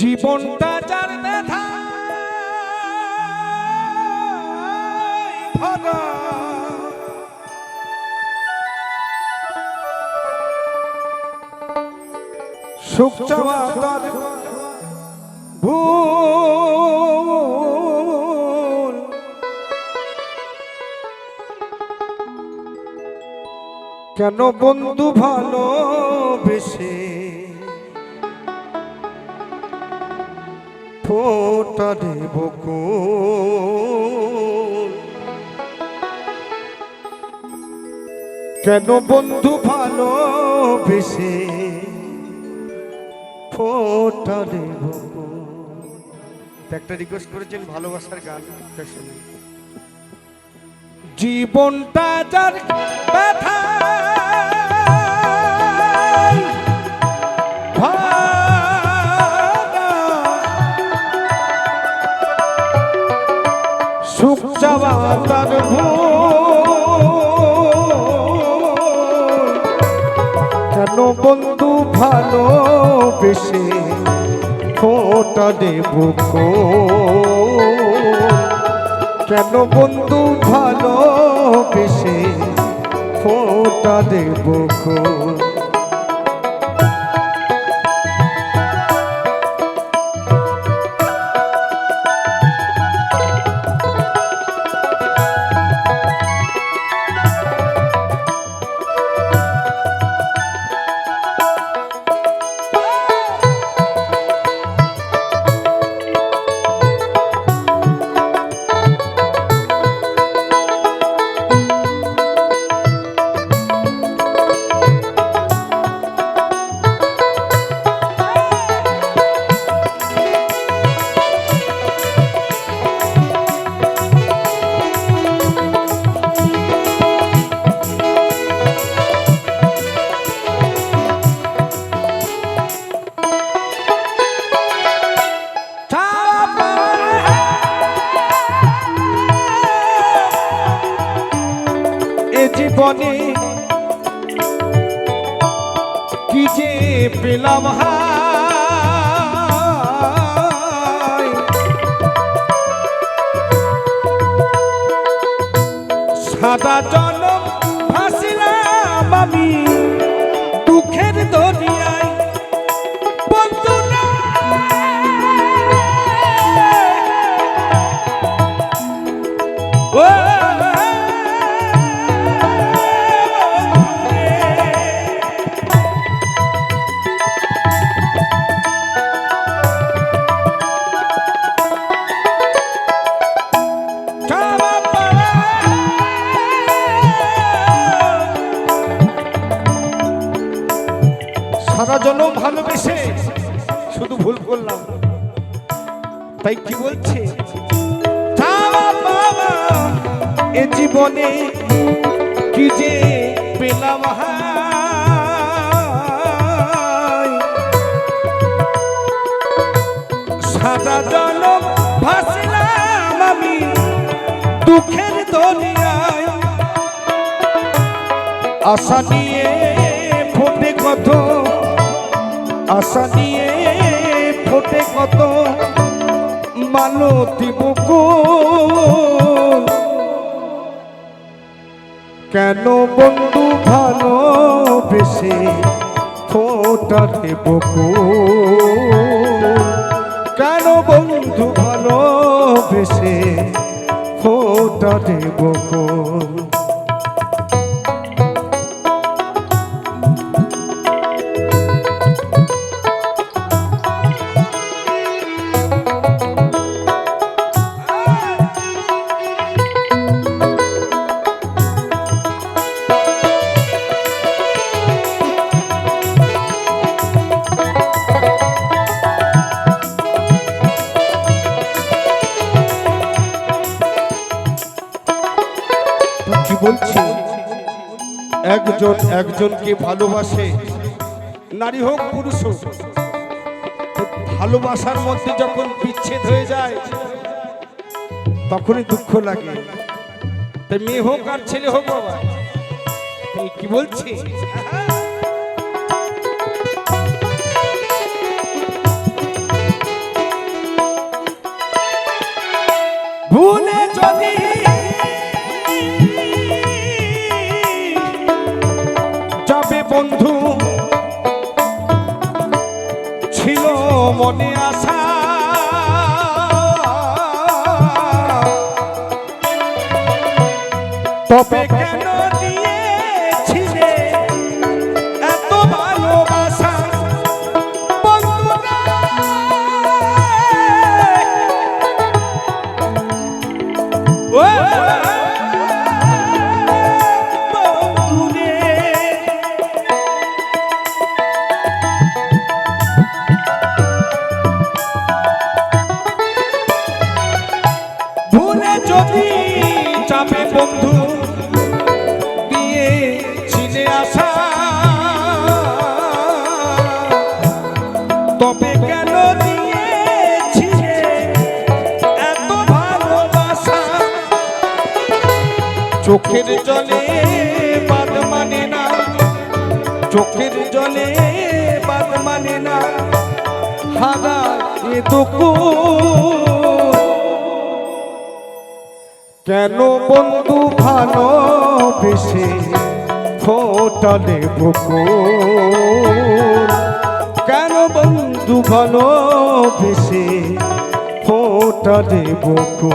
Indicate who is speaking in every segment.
Speaker 1: জীবনটা যার ব্যথা সুখ ভুল। কেন বন্ধু ভালোবেসে ফোটা দেব কেন বন্ধু ভালোবেসে ফোটা দেব একটা রিকোয়েস্ট করেছেন ভালোবাসার গান শুনি জীবনটা যার ব্যথা ভুল। কেন বন্ধু ভালোবেসে ফোটা দেব কেন বন্ধু ভালোবেসে ফোটা দেব সাদা জনম সারা জনম ভালোবেসে শুধু ভুল করলাম। তাই কি বলছে? এ জীবনে কি যে পেলাম। সারা জনম ভাসিলাম আমি দুঃখের দুনিয়ায় আশা নিয়ে ফোটে কত আশা নিয়ে ফোটে কত মালতি বকুল। কেন বন্ধু ভালোবেসে ফোটাতে বকুল? কেন বন্ধু ভালোবেসে ফোটাতে বকুল? একজন একজনকে ভালোবাসে, নারী হোক, পুরুষ হোক, ভালোবাসার মধ্যে যখন বিচ্ছেদ হয়ে যায়, তখনই দুঃখ লাগে। তাই মেয়ে হোক আর ছেলে হোক বাবা কি বলছি? তবে কেন ভালোবাসা? চোখের জলে বাদ মানে না। চোখের জলে বাদ মানে না। হারা এ দুকু কেন বন্ধু ভালো বেশি ফোটালে বুকু কেন বন্ধু ভালো বেশি ফোটালে বুকু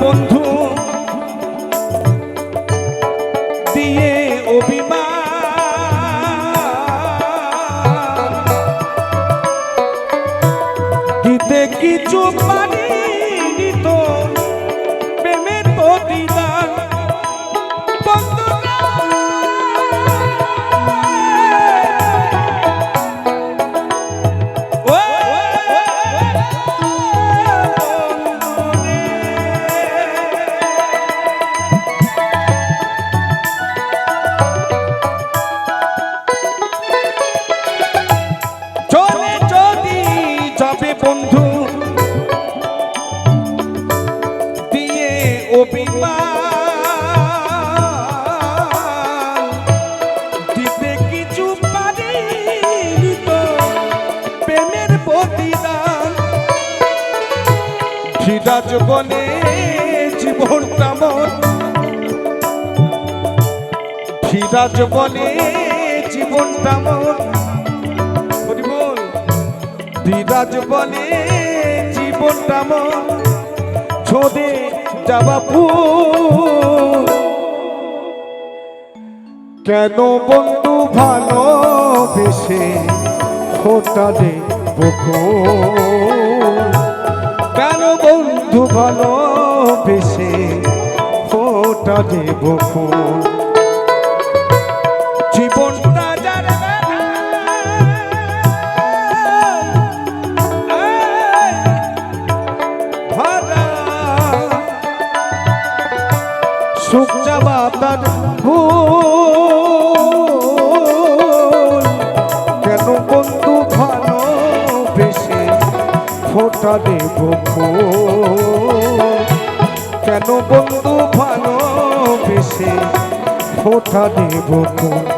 Speaker 1: বন্ধু। দিয়ে অভিমান। গীতে কিছু পানি ফিরাজ বলে জীবনটা মন ফিরাজ বলে জীবনটা মন হরিবল বিরাজ বলে জীবনটা মন ছোদে যাবা ফুল। কেন বন্ধু ভালো বেশে ফোটালে বকুল বন্ধু ভালো বেশে ফোটালে বকুল জীবনটা যার সুখ ফোটা দেব ফুল? কেন বন্ধু ভালো বেশি ফোটা দেব ফুল